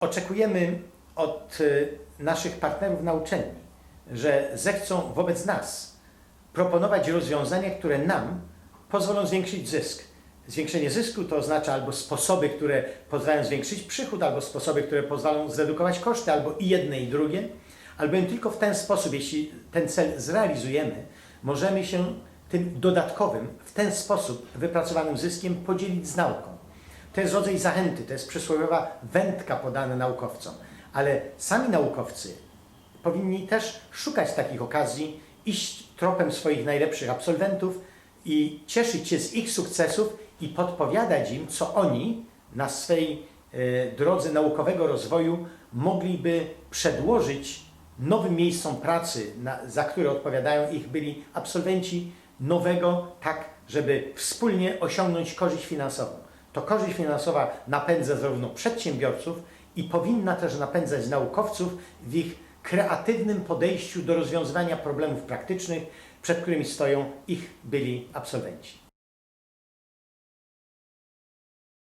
Oczekujemy od y, naszych partnerów na uczelni, że zechcą wobec nas proponować rozwiązania, które nam pozwolą zwiększyć zysk. Zwiększenie zysku to oznacza albo sposoby, które pozwalają zwiększyć przychód, albo sposoby, które pozwolą zredukować koszty, albo i jedne, i drugie. Albowiem tylko w ten sposób, jeśli ten cel zrealizujemy, możemy się tym dodatkowym, w ten sposób wypracowanym zyskiem podzielić z nauką. To jest rodzaj zachęty, to jest przysłowiowa wędka podana naukowcom, ale sami naukowcy powinni też szukać takich okazji, iść tropem swoich najlepszych absolwentów i cieszyć się z ich sukcesów i podpowiadać im, co oni na swej e, drodze naukowego rozwoju mogliby przedłożyć nowym miejscom pracy, za które odpowiadają ich byli absolwenci nowego, tak żeby wspólnie osiągnąć korzyść finansową. To korzyść finansowa napędza zarówno przedsiębiorców i powinna też napędzać naukowców w ich kreatywnym podejściu do rozwiązywania problemów praktycznych, przed którymi stoją ich byli absolwenci.